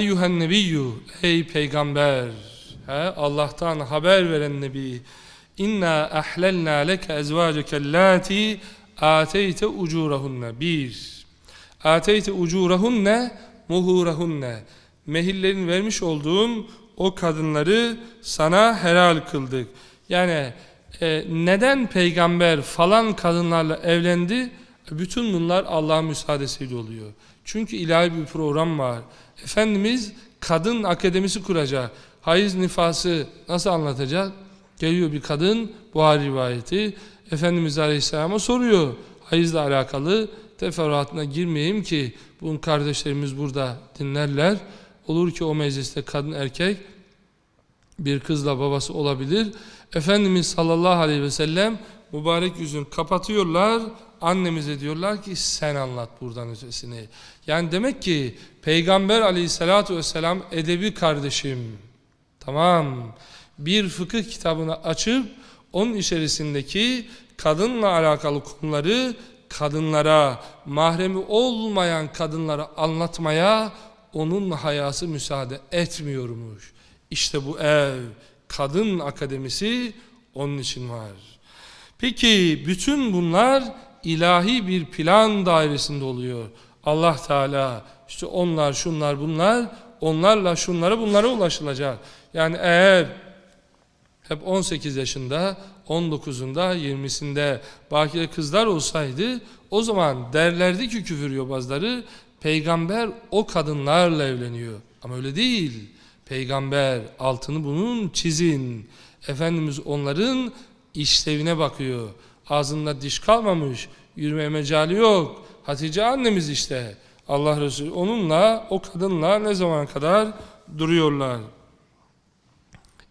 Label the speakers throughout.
Speaker 1: Eyyühen nebiyyü ey peygamber. He, Allah'tan haber veren nebi. İnna ahlelna leke ezvacekellati ateyte ucurahunne bir ateyte ucurahunne muhurahunne mehillerin vermiş olduğum o kadınları sana helal kıldık. Yani e, neden peygamber falan kadınlarla evlendi? Bütün bunlar Allah'ın müsaadesiyle oluyor. Çünkü ilahi bir program var Efendimiz kadın akademisi kuracak. Hayız nifası nasıl anlatacak? Geliyor bir kadın Buhari rivayeti. Efendimiz Aleyhisselam'a soruyor. Hayızla alakalı teferruatına girmeyeyim ki bunun kardeşlerimiz burada dinlerler. Olur ki o mecliste kadın erkek bir kızla babası olabilir. Efendimiz sallallahu aleyhi ve sellem mübarek yüzünü kapatıyorlar. Annemize diyorlar ki sen anlat buradan ötesini. Yani demek ki Peygamber aleyhissalatu vesselam edebi kardeşim. Tamam. Bir fıkıh kitabını açıp onun içerisindeki kadınla alakalı konuları kadınlara, mahremi olmayan kadınlara anlatmaya onun hayası müsaade etmiyormuş. İşte bu ev, kadın akademisi onun için var. Peki bütün bunlar ilahi bir plan dairesinde oluyor. Allah Teala işte onlar şunlar bunlar onlarla şunlara bunlara ulaşılacak. Yani eğer hep 18 yaşında 19'unda 20'sinde bakire kızlar olsaydı o zaman derlerdi ki küfür yobazları peygamber o kadınlarla evleniyor. Ama öyle değil. Peygamber altını bunun çizin. Efendimiz onların işlevine bakıyor. Ağzında diş kalmamış, yürüme mecali yok. Hatice annemiz işte. Allah Resulü onunla, o kadınla ne zaman kadar duruyorlar.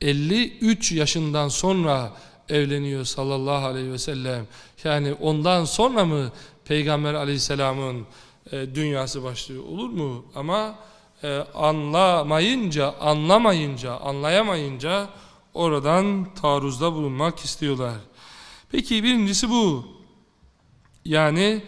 Speaker 1: 53 yaşından sonra evleniyor sallallahu aleyhi ve sellem. Yani ondan sonra mı Peygamber aleyhisselamın e, dünyası başlıyor olur mu? Ama e, anlamayınca, anlamayınca, anlayamayınca oradan taarruzda bulunmak istiyorlar. Peki birincisi bu. Yani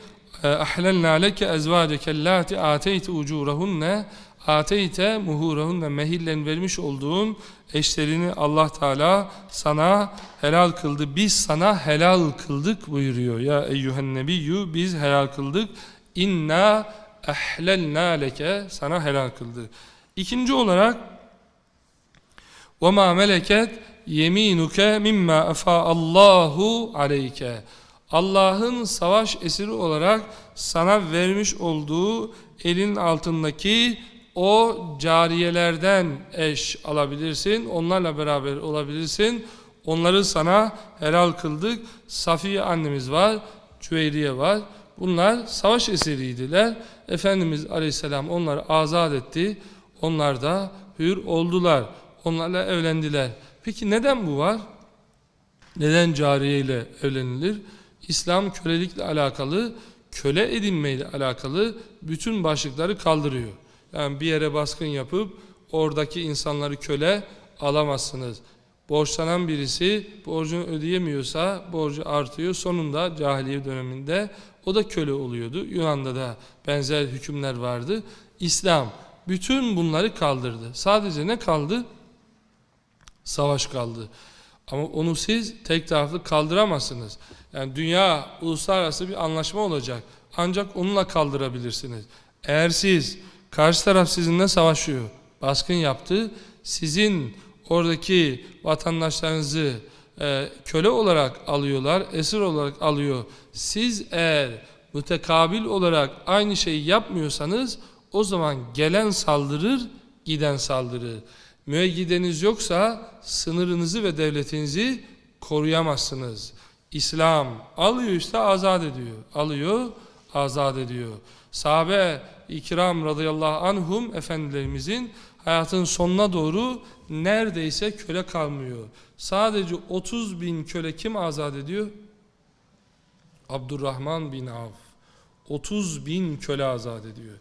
Speaker 1: ahlalna leke ezvaceke allati ateyte ucurahunne ateyte muhurahunne mehillen vermiş olduğun eşlerini Allah Teala sana helal kıldı. Biz sana helal kıldık buyuruyor. Ya eyyühen nebiyyü biz helal kıldık. İnna ahlalna leke sana helal kıldı. İkinci olarak وَمَا مَلَكَتْ yeminuke mimma afa Allahu aleyke. Allah'ın savaş esiri olarak sana vermiş olduğu elin altındaki o cariyelerden eş alabilirsin. Onlarla beraber olabilirsin. Onları sana helal kıldık. Safiye annemiz var, Cüveyriye var. Bunlar savaş esiriydiler. Efendimiz Aleyhisselam onları azat etti. Onlar da hür oldular. Onlarla evlendiler. Peki neden bu var? Neden cariye ile evlenilir? İslam kölelikle alakalı, köle edinmeyle alakalı bütün başlıkları kaldırıyor. Yani bir yere baskın yapıp oradaki insanları köle alamazsınız. Borçlanan birisi borcunu ödeyemiyorsa borcu artıyor. Sonunda cahiliye döneminde o da köle oluyordu. Yunan'da da benzer hükümler vardı. İslam bütün bunları kaldırdı. Sadece ne kaldı? Savaş kaldı. Ama onu siz tek taraflı kaldıramazsınız. Yani dünya uluslararası bir anlaşma olacak. Ancak onunla kaldırabilirsiniz. Eğer siz karşı taraf sizinle savaşıyor, baskın yaptı, sizin oradaki vatandaşlarınızı e, köle olarak alıyorlar, esir olarak alıyor. Siz eğer mütekabil olarak aynı şeyi yapmıyorsanız o zaman gelen saldırır, giden saldırır. Müeyyideniz yoksa sınırınızı ve devletinizi koruyamazsınız. İslam alıyor işte azat ediyor. Alıyor, azat ediyor. Sahabe ikram radıyallahu anhum efendilerimizin hayatın sonuna doğru neredeyse köle kalmıyor. Sadece 30 bin köle kim azat ediyor? Abdurrahman bin Avf. 30 bin köle azat ediyor.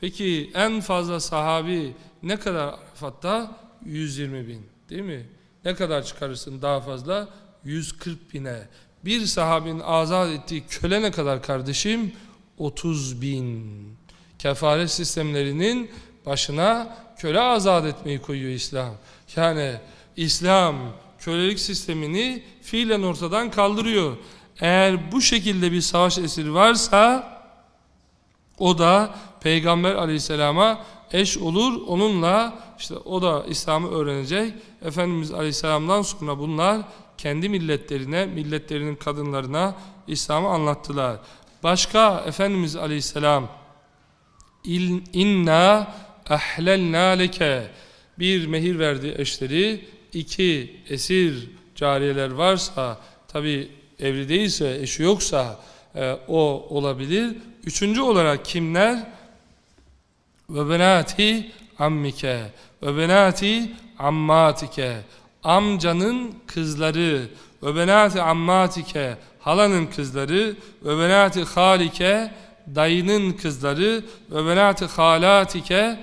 Speaker 1: Peki en fazla sahabi ne kadar Arafat'ta? 120 bin değil mi? Ne kadar çıkarırsın daha fazla? 140 bine. Bir sahabin azat ettiği köle ne kadar kardeşim? 30 bin. Kefaret sistemlerinin başına köle azat etmeyi koyuyor İslam. Yani İslam kölelik sistemini fiilen ortadan kaldırıyor. Eğer bu şekilde bir savaş esiri varsa o da Peygamber aleyhisselama eş olur. Onunla işte o da İslam'ı öğrenecek. Efendimiz aleyhisselamdan sonra bunlar kendi milletlerine, milletlerinin kadınlarına İslam'ı anlattılar. Başka Efendimiz aleyhisselam inna ahlelna leke bir mehir verdi eşleri iki esir cariyeler varsa tabi evli değilse eşi yoksa e, o olabilir üçüncü olarak kimler ve benati ammike. Ve benati ammatike. Amcanın kızları. Ve benati ammatike halanın kızları. Ve benati halike dayının kızları. Ve benati halatike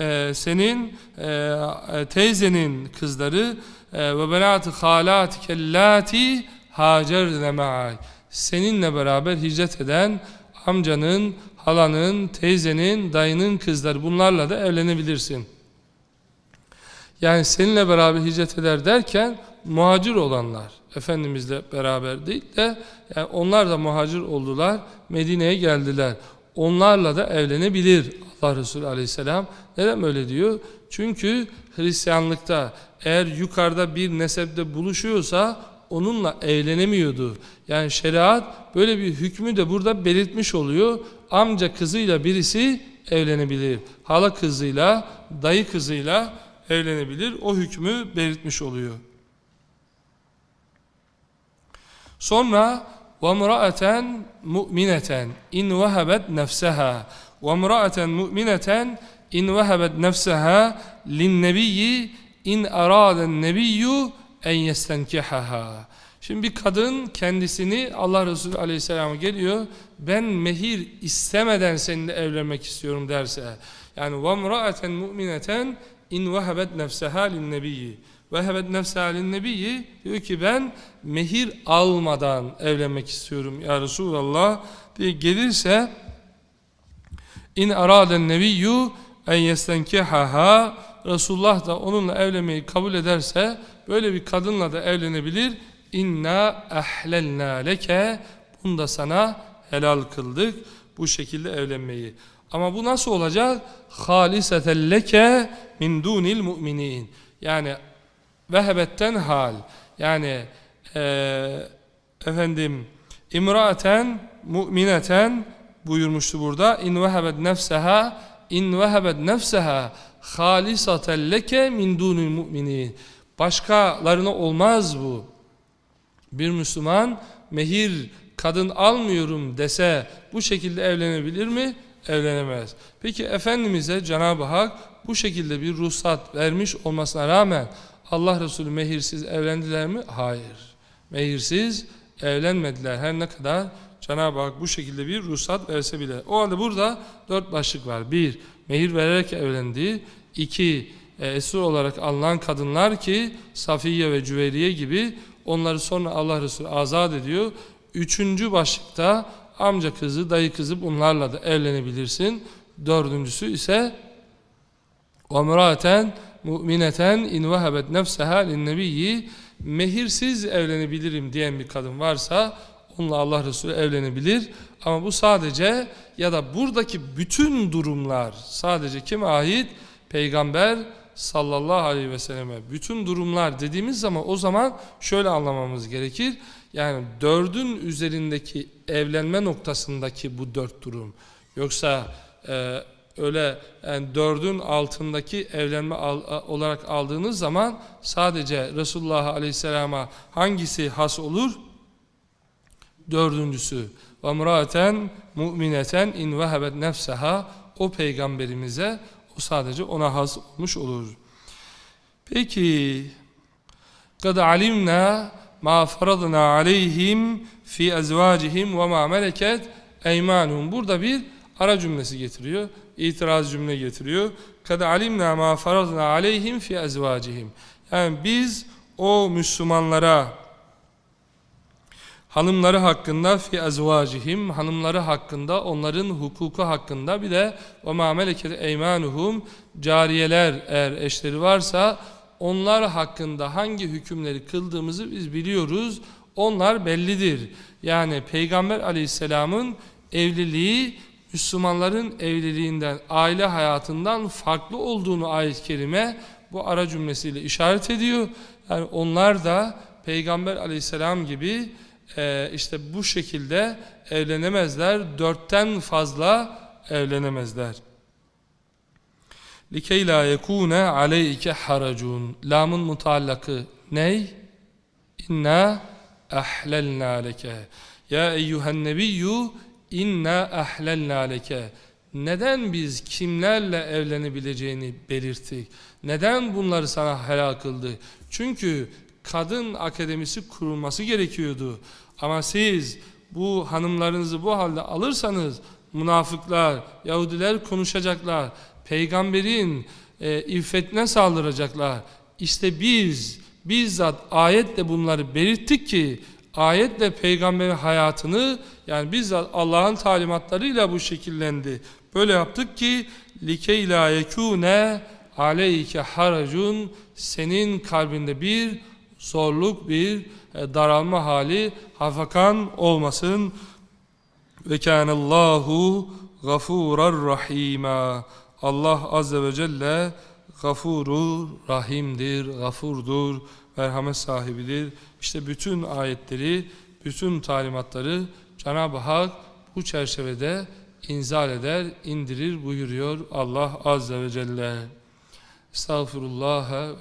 Speaker 1: e, senin e, teyzenin kızları. E, ve benati halatike lati hacerne seninle beraber hicret eden amcanın, halanın, teyzenin, dayının kızları bunlarla da evlenebilirsin. Yani seninle beraber hicret eder derken muhacir olanlar Efendimizle beraber değil de yani onlar da muhacir oldular Medine'ye geldiler. Onlarla da evlenebilir Allah Resulü Aleyhisselam. Neden öyle diyor? Çünkü Hristiyanlıkta eğer yukarıda bir nesepte buluşuyorsa onunla evlenemiyordu. Yani şeriat böyle bir hükmü de burada belirtmiş oluyor. Amca kızıyla birisi evlenebilir. Hala kızıyla, dayı kızıyla evlenebilir. O hükmü belirtmiş oluyor. Sonra وَمْرَأَةً مُؤْمِنَةً اِنْ وَهَبَتْ نَفْسَهَا وَمْرَأَةً مُؤْمِنَةً اِنْ وَهَبَتْ نَفْسَهَا لِلنَّبِيِّ اِنْ اَرَادَ النَّبِيُّ en yestenkihaha. Şimdi bir kadın kendisini Allah Resulü Aleyhisselam'a geliyor. Ben mehir istemeden seninle evlenmek istiyorum derse. Yani ve mraaten mu'mineten in vehabet nefseha linnebiyyi. Vehebet nefseha linnebiyyi diyor ki ben mehir almadan evlenmek istiyorum ya Resulallah diye gelirse in araden nebiyyu en yestenkihaha Resulullah da onunla evlenmeyi kabul ederse böyle bir kadınla da evlenebilir. İnna ahlelna leke. Bunu da sana helal kıldık bu şekilde evlenmeyi. Ama bu nasıl olacak? Haliseten leke min dunil mu'minin. Yani vehebetten hal. Yani e, efendim imraten mu'mineten buyurmuştu burada. İn vehebet nefseha in vehebet nefseha. Halisaten leke min dunil mu'minin başkalarına olmaz bu bir Müslüman mehir kadın almıyorum dese bu şekilde evlenebilir mi? Evlenemez. Peki Efendimiz'e Cenab-ı Hak bu şekilde bir ruhsat vermiş olmasına rağmen Allah Resulü mehirsiz evlendiler mi? Hayır. Mehirsiz evlenmediler. Her ne kadar Cenab-ı Hak bu şekilde bir ruhsat verse bile. O halde burada dört başlık var. Bir, mehir vererek evlendi. İki, e, esir olarak alınan kadınlar ki Safiye ve Cüveyriye gibi onları sonra Allah Resulü azat ediyor. Üçüncü başlıkta amca kızı, dayı kızı bunlarla da evlenebilirsin. Dördüncüsü ise وَمْرَاتًا mu'mineten in vehebet nefseha linnebiyyi mehirsiz evlenebilirim diyen bir kadın varsa onunla Allah Resulü evlenebilir. Ama bu sadece ya da buradaki bütün durumlar sadece kime ait? Peygamber sallallahu aleyhi ve selleme. Bütün durumlar dediğimiz zaman o zaman şöyle anlamamız gerekir. Yani dördün üzerindeki evlenme noktasındaki bu dört durum. Yoksa e, öyle yani dördün altındaki evlenme al, olarak aldığınız zaman sadece Resulullah Aleyhisselam'a hangisi has olur? Dördüncüsü. وَمْرَاتًا mu'mineten in vehebet nefseha o peygamberimize o sadece ona has olmuş olur. Peki قَدْ عَلِمْنَا مَا فَرَضْنَا عَلَيْهِمْ فِي اَزْوَاجِهِمْ وَمَا مَلَكَتْ اَيْمَانُهُمْ Burada bir ara cümlesi getiriyor. İtiraz cümle getiriyor. Kad alimna ma farazna aleyhim fi ezvacihim. Yani biz o Müslümanlara hanımları hakkında fi ezvacihim hanımları hakkında onların hukuku hakkında bir de ve ma eymanuhum cariyeler eğer eşleri varsa onlar hakkında hangi hükümleri kıldığımızı biz biliyoruz. Onlar bellidir. Yani Peygamber Aleyhisselam'ın evliliği Müslümanların evliliğinden, aile hayatından farklı olduğunu ayet-i kerime bu ara cümlesiyle işaret ediyor. Yani onlar da Peygamber Aleyhisselam gibi e, işte bu şekilde evlenemezler. Dörtten fazla evlenemezler. لِكَيْ لَا يَكُونَ عَلَيْكَ haracun. Lamın mutallakı ney? İnna ahlelna leke. Ya eyyühen nebiyyü inna ahlelna leke. Neden biz kimlerle evlenebileceğini belirttik? Neden bunları sana helal kıldı? Çünkü kadın akademisi kurulması gerekiyordu. Ama siz bu hanımlarınızı bu halde alırsanız münafıklar, Yahudiler konuşacaklar. Peygamberin e, iffetine saldıracaklar. İşte biz bizzat ayetle bunları belirttik ki ayetle peygamberin hayatını yani bizzat Allah'ın talimatlarıyla bu şekillendi. Böyle yaptık ki likey la yekune aleyke haracun senin kalbinde bir zorluk bir e, daralma hali hafakan olmasın. Ve kânallâhu gafûrar rahîmâ. Allah Azze ve Celle gafurur, rahimdir, gafurdur, merhamet sahibidir. İşte bütün ayetleri, bütün talimatları Cenab-ı Hak bu çerçevede inzal eder, indirir buyuruyor Allah Azze ve Celle. Estağfurullah